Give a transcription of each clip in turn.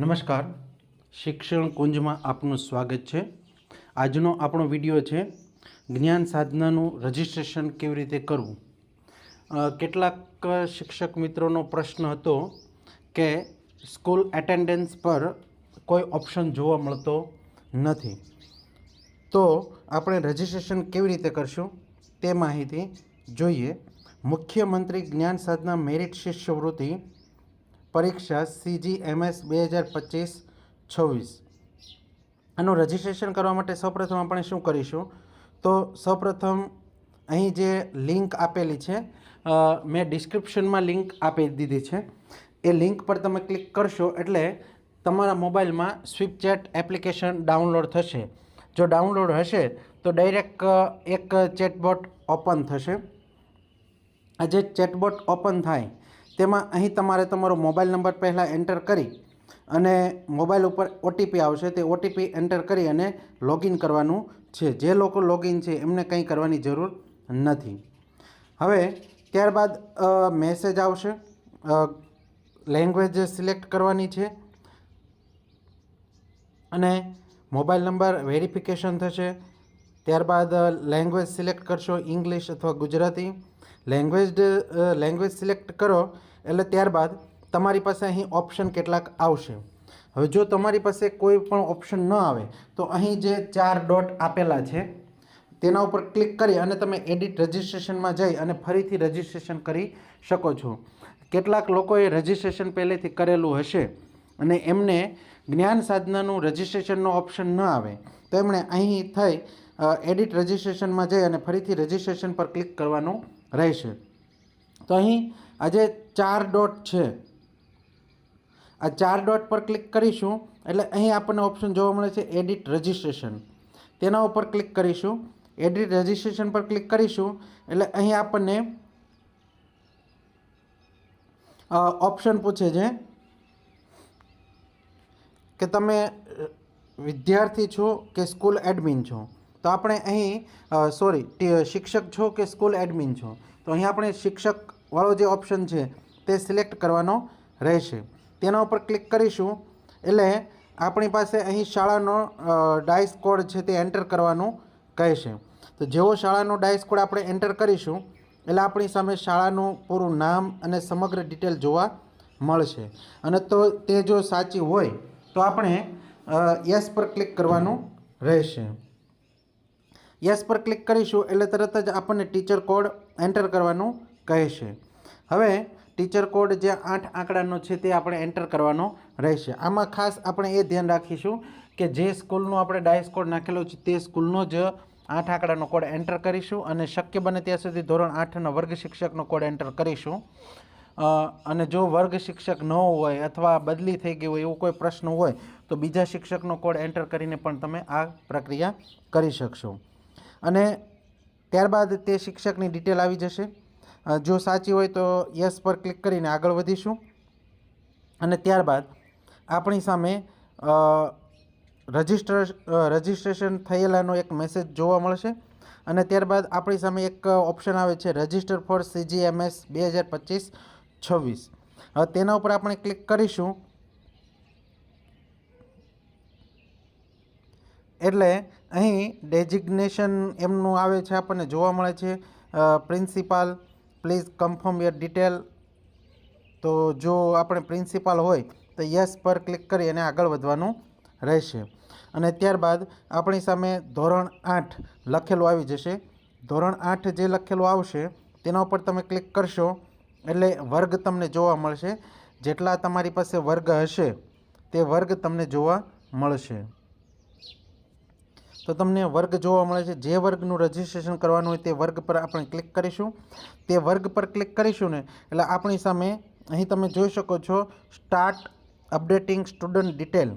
નમસ્કાર. શિક્ષણ કુંજમાં આપનું સ્વાગત છે. આજનો આપણો વીડિયો છે, જ્ઞાન સાધનાનું રજિસ્ટ્રેશન કેવી રીતે કરવું? કેટલાક શિક્ષક મિત્રોનો પ્રશ્ન હતો કે સ્કૂલ એટેન્ડન્સ પર કોઈ ઓપ્શન જોવા મળતો નથી. તો આપણે રજિસ્ટ્રેશન કેવી રીતે કરશું તે માહિતી જોઈએ. મુખ્યમંત્રી જ્ઞાન સાધના મેરિટ શિષ્યવૃત્તિ પરીક્ષા સીજી એમએસ બે હજાર પચીસ છવ્વીસ. આનું રજિસ્ટ્રેશન કરવા માટે સૌપ્રથમ આપણે શું કરીશું? તો સૌપ્રથમ અહીં જે લિંક આપેલી છે મેં ડિસ્ક્રિપ્શનમાં લિંક આપી દીધી છે. એ લિંક પર તમે ક્લિક કરશો એટલે તમારા મોબાઈલમાં સ્વીપચેટ એપ્લિકેશન ડાઉનલોડ થશે. જો ડાઉનલોડ હશે, તો ડાયરેક્ટ એક ચેટબોટ ઓપન થશે. આ જે ચેટબોટ ઓપન થાય તેમાં અહીં તમારે તમારો મોબાઈલ નંબર પહેલાં એન્ટર કરી અને મોબાઈલ ઉપર ઓટીપી આવશે. તે ઓટીપી એન્ટર કરી અને લોગિન કરવાનું છે. જે લોકો લોગિન છે, એમને કંઈ કરવાની જરૂર નથી. હવે, ત્યારબાદ મેસેજ આવશે. લેંગ્વેજ સિલેક્ટ કરવાની છે. અને મોબાઈલ નંબર વેરિફિકેશન થશે. ત્યારબાદ લેંગ્વેજ સિલેક્ટ કરશો. ઇંગ્લિશ અથવા ગુજરાતી. લેંગ્વેજ લેંગ્વેજ સિલેક્ટ કરો. એટલે ત્યારબાદ તમારી પાસે અહીં ઓપ્શન કેટલાક આવશે. હવે જો તમારી પાસે કોઈ પણ ઓપ્શન ન આવે, તો અહીં જે ચાર ડોટ આપેલા છે, તેના ઉપર ક્લિક કરી અને તમે એડિટ રજિસ્ટ્રેશનમાં જઈ અને ફરીથી રજિસ્ટ્રેશન કરી શકો છો. કેટલાક લોકોએ રજિસ્ટ્રેશન પહેલેથી કરેલું હશે અને એમને જ્ઞાન સાધનાનું રજિસ્ટ્રેશનનો ઓપ્શન ન આવે. તો એમણે અહીં થઈ એડિટ રજિસ્ટ્રેશનમાં જઈ અને ફરીથી રજિસ્ટ્રેશન પર ક્લિક કરવાનું રહેશે. તો અહીં આ જે ચાર ડોટ છે. આ ચાર ડોટ પર ક્લિક કરીશું, એટલે અહીં આપણને ઓપ્શન જોવા મળે છે એડિટ રજિસ્ટ્રેશન. તેના ઉપર ક્લિક કરીશું, એડિટ રજિસ્ટ્રેશન પર ક્લિક કરીશું, એટલે અહીં આપણને ઓપ્શન પૂછે છે કે તમે વિદ્યાર્થી છો કે સ્કૂલ એડમિન છો? તો આપણે અહીં સોરી શિક્ષક છો કે સ્કૂલ એડમિન છો? તો અહીં આપણે શિક્ષકવાળો જે ઓપ્શન છે તે સિલેક્ટ કરવાનો રહેશે. તેના ઉપર ક્લિક કરીશું, એટલે આપણી પાસે અહીં શાળાનો ડાયસ કોડ છે તે એન્ટર કરવાનું કહેશે. તો જેવો શાળાનો ડાયસ કોડ આપણે એન્ટર કરીશું, એટલે આપણી સામે શાળાનું પૂરું નામ અને સમગ્ર ડિટેલ જોવા મળશે. અને તો તે જો સાચી હોય, તો આપણે યસ પર ક્લિક કરવાનું રહેશે. યસ પર ક્લિક કરીશું, એટલે તરત જ આપણને ટીચર કોડ એન્ટર કરવાનું કહેશે. હવે ટીચર કોડ જે આઠ આંકડાનો છે તે આપણે એન્ટર કરવાનો રહેશે. આમાં ખાસ આપણે એ ધ્યાન રાખીશું કે જે સ્કૂલનો આપણે ડાયસ કોડ નાખેલો છે તે સ્કૂલનો જ આઠ આંકડાનો કોડ એન્ટર કરીશું અને શક્ય બને ત્યાં સુધી ધોરણ આઠના વર્ગ શિક્ષકનો કોડ એન્ટર કરીશું. અને જો વર્ગ શિક્ષક ન હોય અથવા બદલી થઈ ગઈ હોય એવો કોઈ પ્રશ્ન હોય તો બીજા શિક્ષકનો કોડ એન્ટર કરીને પણ તમે આ પ્રક્રિયા કરી શકશો. અને ત્યારબાદ તે શિક્ષકની ડિટેલ આવી જશે. જો સાચી હોય તો યસ પર ક્લિક કરીને આગળ વધીશું. અને ત્યારબાદ આપણી સામે રજિસ્ટર રજિસ્ટ્રેશન થયેલાનો એક મેસેજ જોવા મળશે. અને ત્યારબાદ આપણી સામે એક ઓપ્શન આવે છે, રજિસ્ટર ફોર સીજીએમએસ બે હજાર પચીસ છવ્વીસ. તેના ઉપર આપણે ક્લિક કરીશું. એટલે અહીં ડેઝિગ્નેશન એમનું આવે છે, આપણને જોવા મળે છે. Principal please confirm your detail. તો જો આપણે પ્રિન્સિપાલ હોય તો યસ પર ક્લિક કરી અને આગળ વધવાનું રહેશે. અને ત્યારબાદ આપણી સામે ધોરણ આઠ લખેલું આવી જશે. ધોરણ આઠ જે લખેલું આવશે, તેના ઉપર તમે ક્લિક કરશો એટલે વર્ગ તમને જોવા મળશે. જેટલા તમારી પાસે વર્ગ હશે, તે વર્ગ તમને જોવા મળશે. તો તમને વર્ગ જોવા મળે છે. જે વર્ગનું રજિસ્ટ્રેશન કરવાનું હોય તે વર્ગ પર આપણે ક્લિક કરીશું. તે વર્ગ પર ક્લિક કરીશું ને, એટલે આપણી સામે અહીં તમે જોઈ શકો છો start updating student detail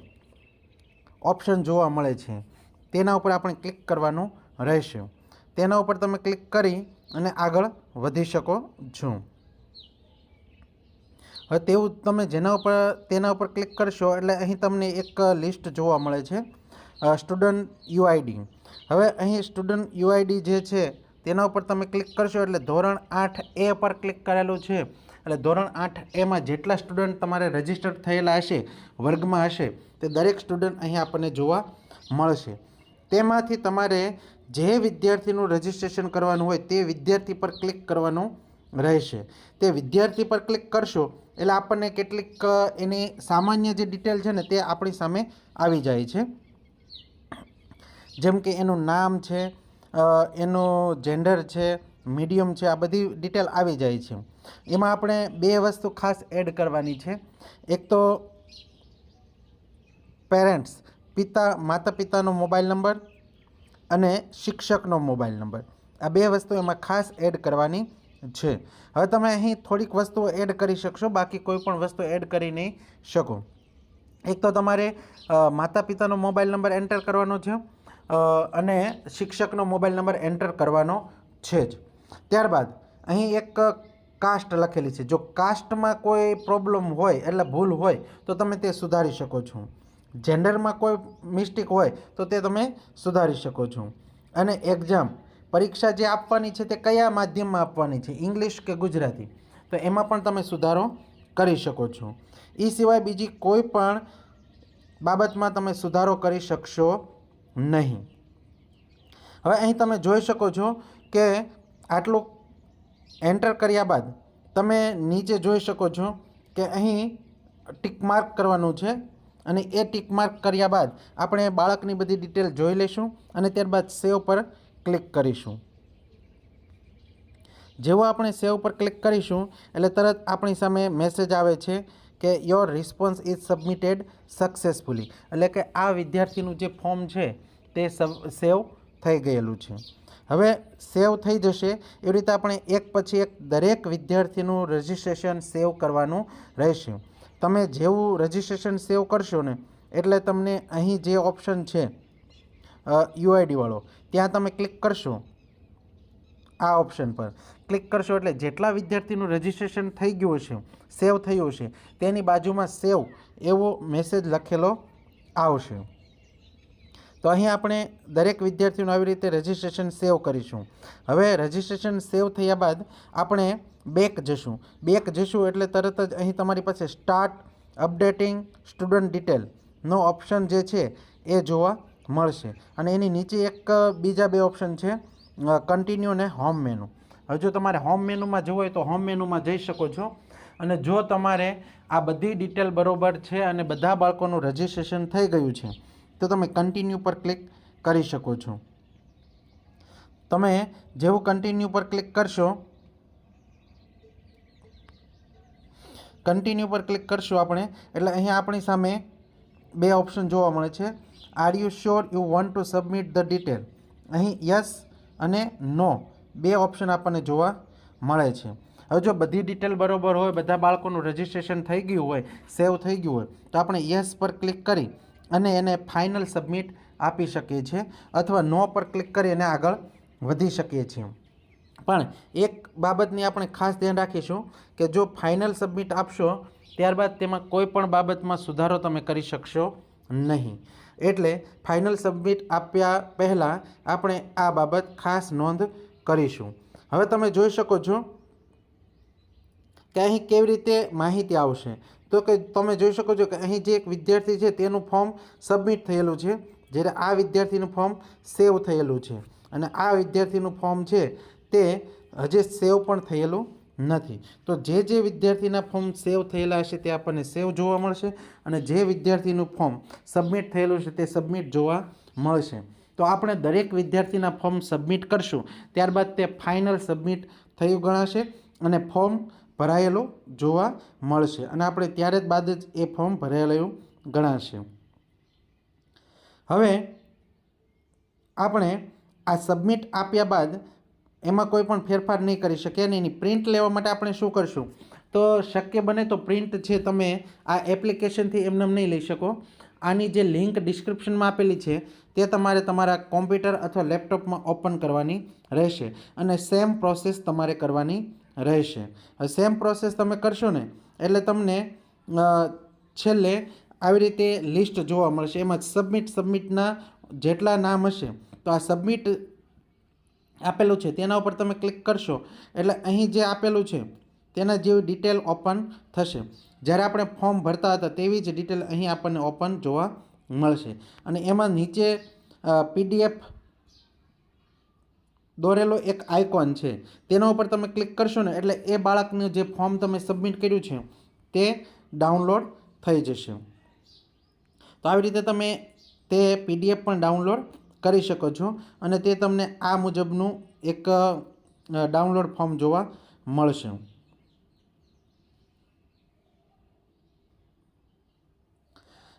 option જોવા મળે છે. તેના ઉપર આપણે ક્લિક કરવાનું રહેશે. તેના ઉપર તમે ક્લિક કરી અને આગળ વધી શકો છો. હવે તેવું તમે જેના ઉપર, તેના ઉપર ક્લિક કરશો, એટલે અહીં તમને એક લિસ્ટ જોવા મળે છે. સ્ટુડન્ટ યુઆઈડી હવે અહીં સ્ટુડન્ટ યુઆઈડી જે છે, તેના ઉપર તમે ક્લિક કરશો એટલે ધોરણ આઠ એ પર ક્લિક કરેલું છે. એટલે ધોરણ આઠ એમાં જેટલા સ્ટુડન્ટ તમારે રજિસ્ટર થયેલા હશે, વર્ગમાં હશે, તે દરેક સ્ટુડન્ટ અહીં આપણને જોવા મળશે. તેમાંથી તમારે જે વિદ્યાર્થીનું રજિસ્ટ્રેશન કરવાનું હોય, તે વિદ્યાર્થી પર ક્લિક કરવાનું રહેશે. તે વિદ્યાર્થી પર ક્લિક કરશો, એટલે આપણને કેટલીક એની સામાન્ય જે ડિટેલ છે ને, તે આપણી સામે આવી જાય છે. જેમ કે એનું નામ છે એનું જેન્ડર છે મીડિયમ છે, આ બધી ડિટેલ આવી જાય છે. એમાં આપણે બે વસ્તુ ખાસ એડ કરવાની છે. એક તો પેરેન્ટ્સ પિતા માતા પિતાનો મોબાઈલ નંબર અને શિક્ષકનો મોબાઈલ નંબર આ બે વસ્તુ એમાં ખાસ એડ કરવાની છે. હવે તમે અહીં થોડીક વસ્તુઓ એડ કરી શકશો, બાકી કોઈ પણ વસ્તુ એડ કરી નહીં શકો. એક તો તમારે માતા પિતાનો મોબાઈલ નંબર એન્ટર કરવાનો છે. અને શિક્ષકનો મોબાઈલ નંબર એન્ટર કરવાનો છે જ. ત્યારબાદ અહીં એક કાસ્ટ લખેલી છે. જો કાસ્ટમાં કોઈ પ્રોબ્લેમ હોય, એટલે ભૂલ હોય, તો તમે તે સુધારી શકો છો. જેન્ડરમાં કોઈ મિસ્ટેક હોય, તો તે તમે સુધારી શકો છો. અને એક્ઝામ. પરીક્ષા જે આપવાની છે તે કયા માધ્યમમાં આપવાની છે? ઇંગ્લિશ કે ગુજરાતી? તો એમાં પણ તમે સુધારો કરી શકો છો. એ સિવાય બીજી કોઈ પણ બાબતમાં તમે સુધારો કરી શકશો નહીં. હવે અહીં તમે જોઈ શકો છો કે આટલું એન્ટર કર્યા બાદ તમે નીચે જોઈ શકો છો કે અહીં ટીક માર્ક કરવાનું છે અને એ ટિક માર્ક કર્યા બાદ આપણે બાળકની બધી ડિટેલ જોઈ લઈશું અને ત્યારબાદ સેવ પર ક્લિક કરીશું. જેવો આપણે સેવ પર ક્લિક કરીશું, એટલે તરત આપણી સામે મેસેજ આવે છે કે your response is submitted successfully એટલે કે આ વિદ્યાર્થીનું જે ફોર્મ છે, તે સેવ થઈ ગયેલું છે. હવે સેવ થઈ જશે, એવી રીતે આપણે એક પછી એક દરેક વિદ્યાર્થીનું રજિસ્ટ્રેશન સેવ કરવાનું રહેશે. તમે જેવું રજિસ્ટ્રેશન સેવ કરશો ને, એટલે તમને અહીં જે ઓપ્શન છે યુઆઈડી વાળો, ત્યાં તમે ક્લિક કરશો, આ ઓપ્શન પર. ક્લિક કરશો એટલે જેટલા વિદ્યાર્થીનું રજિસ્ટ્રેશન થઈ ગયું હશે સેવ થયું હશે, તેની બાજુમાં સેવ એવો મેસેજ લખેલો આવશે. તો અહીં આપણે દરેક વિદ્યાર્થીનું આવી રીતે રજિસ્ટ્રેશન સેવ કરીશું. હવે રજિસ્ટ્રેશન સેવ થયા બાદ આપણે બેક જશું. બેક જશું એટલે તરત જ અહીં તમારી પાસે સ્ટાર્ટ અપડેટિંગ સ્ટુડન્ટ ડિટેલનો ઓપ્શન જે છે એ જોવા મળશે. અને એની નીચે એક બીજા બે ઓપ્શન છે કન્ટિન્યુ અને હોમ મેનુ હવે જો તમારે હોમ મેનુમાં જવું હોય તો હોમ મેનુમાં જઈ શકો છો. અને જો તમારે આ બધી ડિટેલ બરોબર છે અને બધા બાળકોનું રજિસ્ટ્રેશન થઈ ગયું છે, તો તમે કન્ટિન્યુ પર ક્લિક કરી શકો છો. તમે જેવું કન્ટિન્યુ પર ક્લિક કરશો કન્ટિન્યુ પર ક્લિક કરશું આપણે, એટલે અહીંયા આપણી સામે બે ઓપ્શન જોવા મળે છે. Are you sure you want to submit the detail અહીં યસ અને નો બે ઓપ્શન આપણને જોવા મળે છે. હવે જો બધી ડિટેલ બરોબર હોય, બધા બાળકોનું રજિસ્ટ્રેશન થઈ ગયું હોય સેવ થઈ ગયું હોય, તો આપણે યસ પર ક્લિક કરી અને એને ફાઇનલ સબમિટ આપી શકીએ છીએ અથવા નો પર ક્લિક કરી અને આગળ વધી શકીએ છીએ. પણ એક બાબતની આપણે ખાસ ધ્યાન રાખીશું કે જો ફાઇનલ સબમિટ આપશો, ત્યારબાદ તેમાં કોઈ પણ બાબતમાં સુધારો તમે કરી શકશો નહીં. એટલે ફાઇનલ સબમિટ આપ્યા પહેલાં આપણે આ બાબત ખાસ નોંધ કરીશું. હવે તમે જોઈ શકો છો કે અહીં કેવી રીતે માહિતી આવશે. તો કે તમે જોઈ શકો છો કે અહીં જે એક વિદ્યાર્થી છે તેનું ફોર્મ સબમિટ થયેલું છે. જ્યારે આ વિદ્યાર્થીનું ફોર્મ સેવ થયેલું છે. અને આ વિદ્યાર્થીનું ફોર્મ છે તે હજી સેવ પણ થયેલું નથી. તો જે જે વિદ્યાર્થીના ફોર્મ સેવ થયેલા હશે તે આપણને સેવ જોવા મળશે અને જે વિદ્યાર્થીનું ફોર્મ સબમિટ થયેલું છે તે સબમિટ જોવા મળશે. તો આપણે દરેક વિદ્યાર્થીના ફોર્મ સબમિટ કરશું. ત્યારબાદ તે ફાઇનલ સબમિટ થયું ગણાશે અને ફોર્મ ભરાયેલું જોવા મળશે. અને આપણે ત્યારે જ બાદ જ એ ફોર્મ ભરાયેલું ગણાશે. હવે આપણે આ સબમિટ આપ્યા બાદ એમાં કોઈ પણ ફેરફાર નહીં કરી શકીએ અને એની પ્રિન્ટ લેવા માટે આપણે શું કરશું? તો શક્ય બને તો પ્રિન્ટ છે તમે આ એપ્લિકેશનથી એમને નહીં લઈ શકો. આની જે લિંક ડિસ્ક્રિપ્શનમાં આપેલી છે, તે તમારે તમારા કોમ્પ્યુટર અથવા લેપટોપમાં ઓપન કરવાની રહેશે અને સેમ પ્રોસેસ તમારે કરવાની રહેશે. સેમ પ્રોસેસ તમે કરશો ને, એટલે તમને છેલ્લે આવી રીતે લિસ્ટ જોવા મળશે. એમાં સબમિટ, સબમિટના જેટલા નામ હશે, તો આ સબમિટ આપેલું છે, તેના ઉપર તમે ક્લિક કરશો. એટલે અહીં જે આપેલું છે, તેના જેવી ડિટેલ ઓપન થશે. જ્યારે આપણે ફોર્મ ભરતા હતા તેવી જ ડિટેલ અહીં આપણને ઓપન જોવા મળશે. અને એમાં નીચે પીડીએફ દોરેલો એક આઇકોન છે. તેના ઉપર તમે ક્લિક કરશો ને એટલે એ બાળકનું જે ફોર્મ તમે સબમિટ કર્યું છે, તે ડાઉનલોડ થઈ જશે. તો આવી રીતે તમે તે પીડીએફ પણ ડાઉનલોડ કરી શકો છો અને તે તમને આ મુજબનું એક ડાઉનલોડ ફોર્મ જોવા મળશે.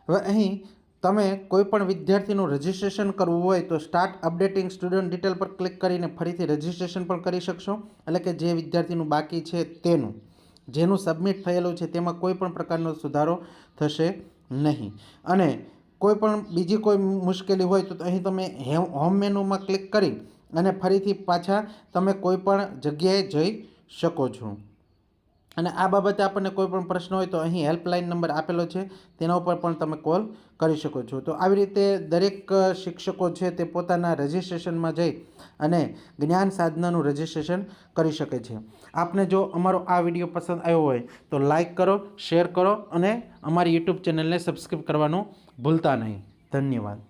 હવે અહીં તમે કોઈપણ વિદ્યાર્થીનું રજિસ્ટ્રેશન કરવું હોય તો સ્ટાર્ટ અપડેટિંગ સ્ટુડન્ટ ડિટેલ પર ક્લિક કરીને ફરીથી રજિસ્ટ્રેશન પણ કરી શકશો. એટલે કે જે વિદ્યાર્થીનું બાકી છે તેનું. જેનું સબમિટ થયેલું છે તેમાં કોઈ પણ પ્રકારનો સુધારો થશે નહીં. અને કોઈ પણ બીજી કોઈ મુશ્કેલી હોય તો અહીં તમે હેમ હોમ મેનુમાં ક્લિક કરી અને ફરીથી પાછા તમે કોઈ પણ જગ્યાએ જઈ શકો છો. અને આ બાબતે આપણને કોઈ પણ પ્રશ્ન હોય તો અહીં હેલ્પલાઇન નંબર આપેલો છે. તેના ઉપર પણ તમે કોલ કરી શકો છો. તો આવી રીતે દરેક શિક્ષકો છે તે પોતાના રજિસ્ટ્રેશનમાં જઈ અને જ્ઞાન સાધનાનું રજિસ્ટ્રેશન કરી શકે છે. આપને જો અમારો આ વીડિયો પસંદ આવ્યો હોય તો લાઈક કરો શેર કરો અને અમારી યુટ્યુબ ચેનલને સબસ્ક્રાઈબ કરવાનું ભૂલતા નહીં. ધન્યવાદ.